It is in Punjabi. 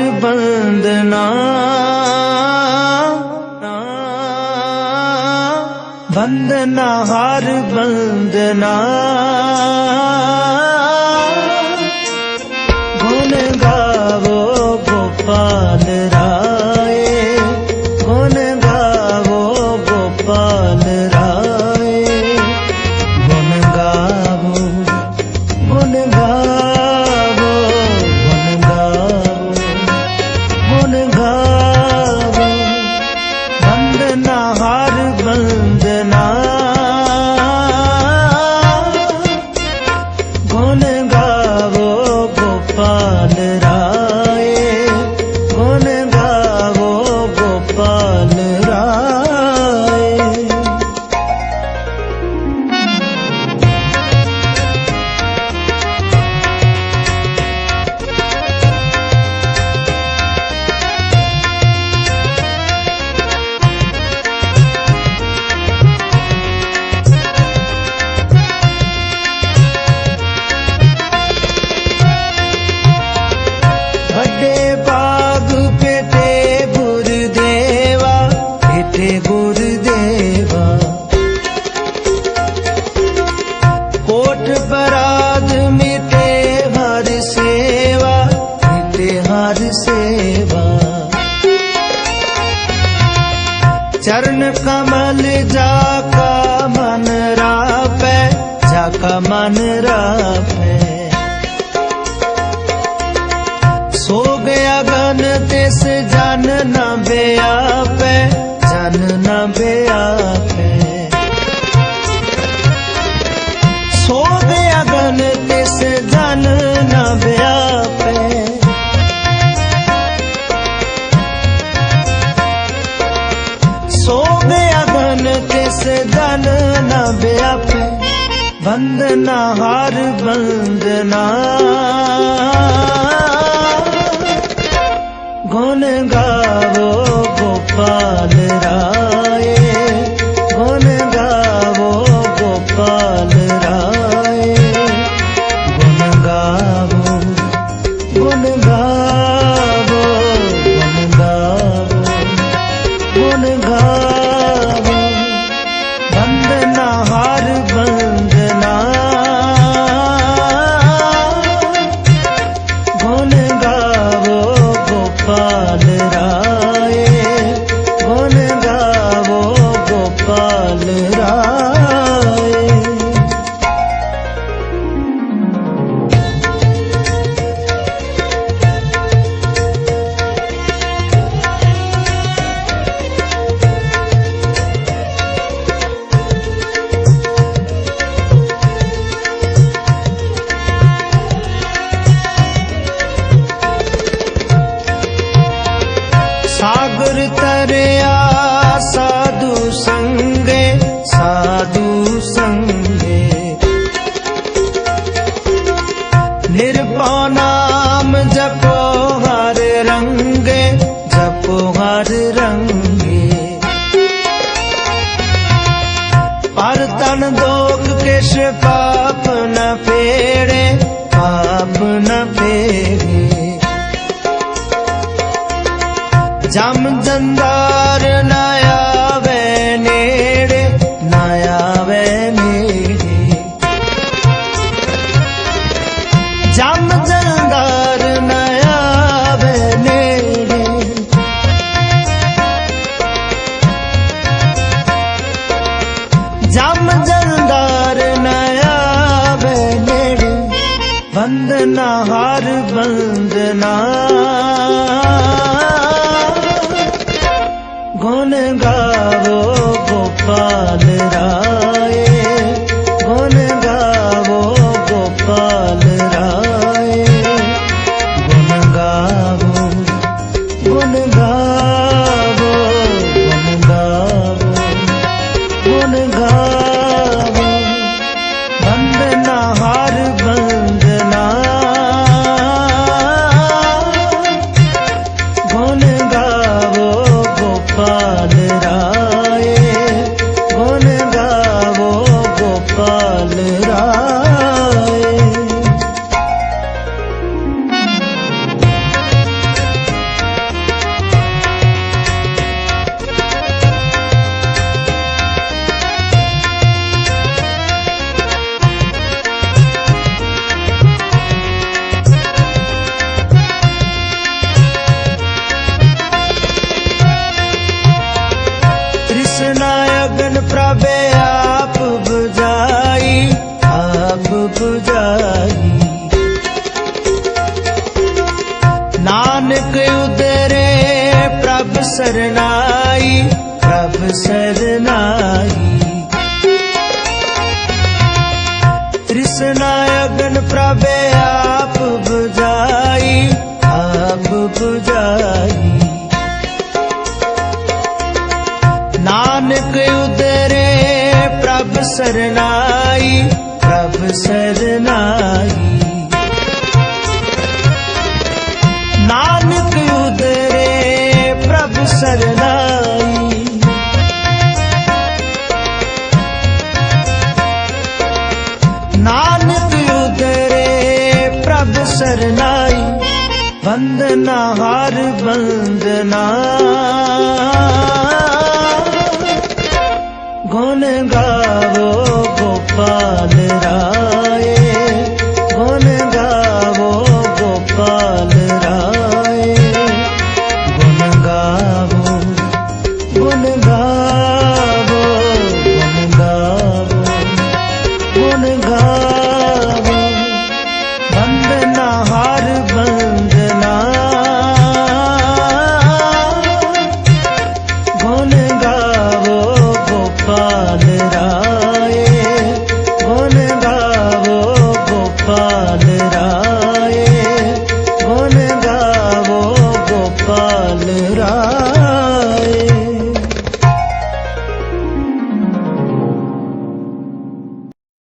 ਬੰਦਨਾ। ਬੰਦਨਾ ਹਰ ਬੰਦਨਾ। चरण कमल जाका मन रापै जाका मन रापै सो गया गन तिस जन न बे आपै जन न बे ਜਨ ਨਾ ਬਿਆਪੇ ਬੰਦਨਾ ਹਾਰ ਬੰਦਨਾ ਗੁਣ ਗਾਵੋ ਗੋਪਾਲ ਰਾਏ, ਗੁਣ ਗਾਵੋ ਗੋਪਾਲ ਰਾਏ। ਗੁਣ ਗਾਵੋ, ਗੁਣ देश पाप न फेरे पाप न फेरे। जम जंदा ਪ੍ਰਭ ਸਰਨਾਈ ਪ੍ਰਭ ਸਰਨਾਈ ਤ੍ਰਿਸ਼ਨਾ ਅਗਨ ਪ੍ਰਭ ਆਪ 부ਝਾਈ ਆਪ 부ਝਾਈ ਨਾਨਕ ਉਦਰੇ ਪ੍ਰਭ ਸਰਨਾਈ ਪ੍ਰਭ ਸਰਨਾਈ ਸਰਨਾਈ ਨਾਨਕ ਉਦਰੇ ਪ੍ਰਭ ਸਰਨਾਈ ਵੰਦਨਾ ਹਰ ਵੰਦਨਾ ਗੋਪਾਲ ਰਾਏ